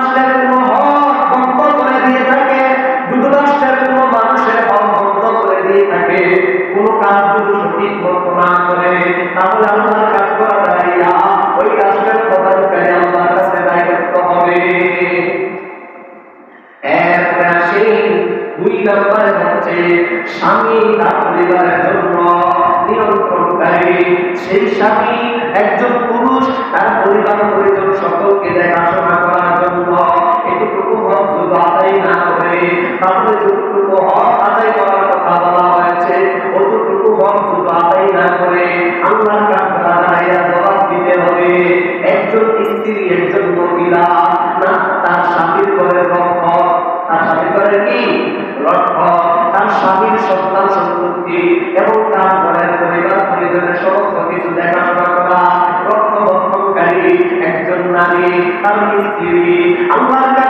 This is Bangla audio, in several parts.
রাষ্ট্রের কোনো হক বন্ধ করে দিয়ে থাকে দুটো রাষ্ট্রের কোনো মানুষের হক বন্ধ করে দিয়ে থাকে, কোনো কাজ যদি সঠিক মত না করে, তাহলে আল্লাহর কাজ করা দাঁড়িয়া ওই রাষ্ট্রের পদাধিকারী আল্লাহর কাছে দায় হবে। এরপরে আসি দুই নম্বরে হচ্ছে স্বামী তার পরিবারের জন্য নিয়ন্ত্রণকারী। সেই স্বামী একজন পুরুষ, তার তাহলে যতটুকু হক আদায় করার কথা বলা হয়েছে, অতটুকু হক যদি আদায় না করে আল্লাহর কাছে জবাব দিতে হবে। একজন স্ত্রী, একজন মহিলা, না, তার স্বামীর ঘরের রক্ষক। তার স্বামীর ঘরের কি? রক্ষক। তার স্বামীর সন্তান সম্পত্তি এবং তার ঘরের পরিবার, পরিজনের সমস্ত কিছু দেখাশোনা করা রক্ষণকারী একজন নারী, তার স্ত্রী। আল্লাহর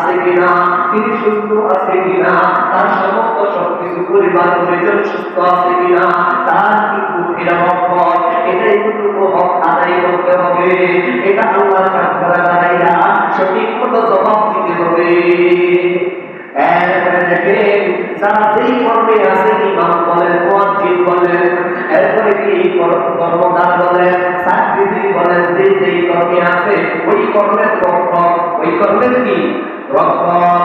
তিনি সুস্থ আছে কিনা? তার সমস্ত সবকিছু পরিবার পরিজন সুস্থ আছে কিনা? তার কিন্তু এটা হক এটাই কিন্তু হক আদায় করতে হবে। এটা আল্লাহর কাছ করা দাঁড়াইয়া সঠিক মতো জবাব দিতে হবে। দেখেন, যারা যেই কর্মে আছে, ইমাম বলেন, মুয়াজ্জিন বলেন এরপরে কি কর্মদান বলেন চাকরিজীবী বলেন, যে যেই কর্মে আছে, ওই কর্মের রক্ষক ওই কর্মের কি? রক্ষক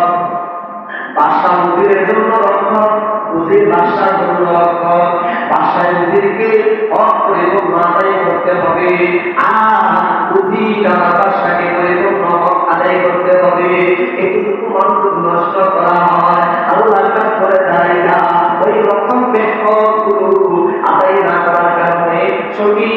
বাসা মুদিরের জন্য রক্ষক মুদির বাসার জন্য রক্ষক বাসায় মুদিরকে হক মাথায় করতে হবে। আর মুদির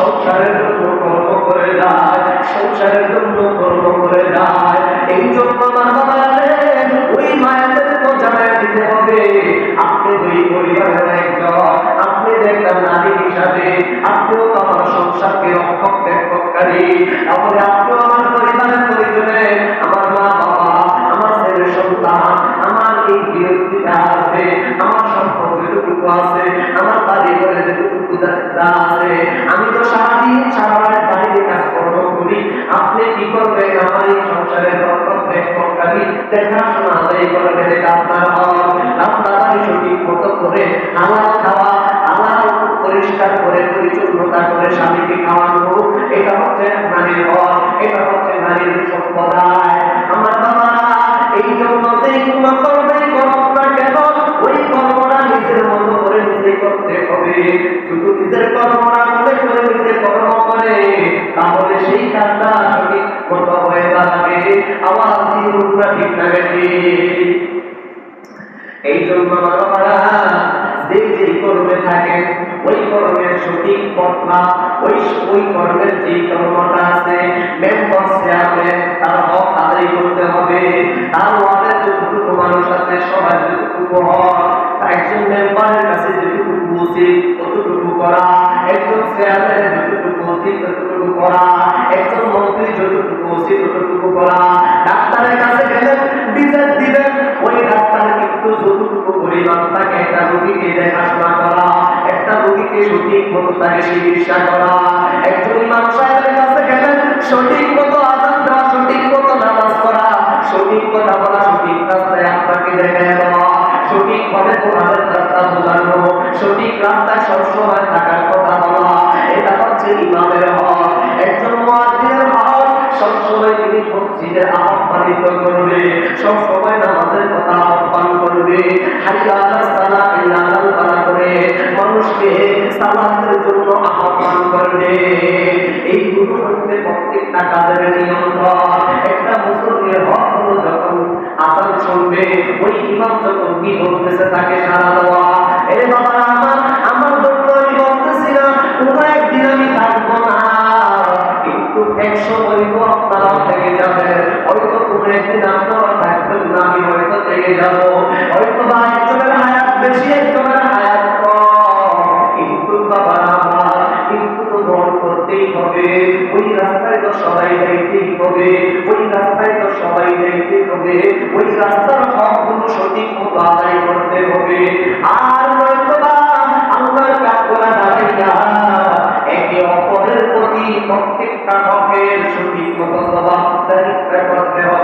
সংসারের জন্য কর্ম করে যায়, সংসারের জন্য কর্ম করে যায়। এই জন্য আমার ওই মায়েদের তো জানাই দিতে হবে। আপনি দুই পরিবারের একজন, আপনি একটা নারী হিসাবে, আপনিও তো আমার সংসারকে রক্ষক রক্ষককারী তাহলে আপনিও আমার পরিবারের পরিজনে, আমার মা বাবা, আমার ছেলে সন্তান যা আমি তো সারাদিন সারা রাত বাইরে কাজ কর্ম করি। আপনি কি করবেন? আমার এই সংসারের রক্ষক রক্ষককারী দেখাশোনা আদায় করবেন এটা আপনার হক সঠিক মতো করে, হালাল খাওয়া, হালাল পরিষ্কার করে, পরিচ্ছন্নতা করে স্বামীকে খাওয়ানো, এটা হচ্ছে নারীর হক, এটা হচ্ছে নারীর সম্প্রদায়। আমার তার হক মানুষ আছে সবার যতটুকু হক একজন মেম্বারের কাছে যেটুকু উচিত ততটুকু করা। একজন চেয়ারম্যানের যতটুকু উচিত ততটুকু করা। একজন মন্ত্রী যতটুকু উচিত ততটুকু করা। তাকে চিকিৎসা করা। একজন সাহেবের কাছে গেলেন সঠিক মতো আজান দেওয়া, সঠিক মতো নামাজ পড়া, সঠিক কথা বলা, সঠিক রাস্তায় আপনাকে দেখে দেওয়া সঠিক ভাবে কোরআনের রাস্তা বোঝানো, সঠিক রাস্তায় সবসময় থাকার কথা বলা, এটা হচ্ছে ইমামের হক। একজন মুয়াজ্জিনের হক সবসময় তিনি মসজিদে আহ্বানিত করবে, সবসময় নামাজের কথা আহ্বান করবে। হাইয়া আলাস সালাহ হাইয়া আলাল ফালাহ করে মানুষকে সালাতের জন্য আহ্বান করবে এইগুলো হচ্ছে প্রত্যেকটা কাজের নিয়ন্ত্রণ একটা মুসলিমের হক যখন আসান শুনবে, ওই ইমাম যখন কি বলতেছে তাকে সারা দেওয়া। এ বাবা, আমার আমার জন্য আমি বলতেছি না, কোনো একদিন আমি থাকব না। কিন্তু একশো হইব আপনারাও থেকে যাবেন হয়তো কোনো একদিন আপনারা থাকবেন না, আমি হয়তো থেকে যাব। হয়তো বা একজনের হায়াত বেশি, একজনের করতেই হবে, ওই রাস্তায় তো সবাই যাইতেই হবে, ওই রাস্তায় তো সবাই যাইতে হবে, ওই রাস্তার হকগুলো সঠিক মতো আদায় করতে হবে। আর নয়তো বা আল্লাহর কাপড়া দাঁড়াইয়া একে অপরের প্রতি প্রত্যেকটা হকের সঠিক মতো জবাবদারিতা করতে হবে।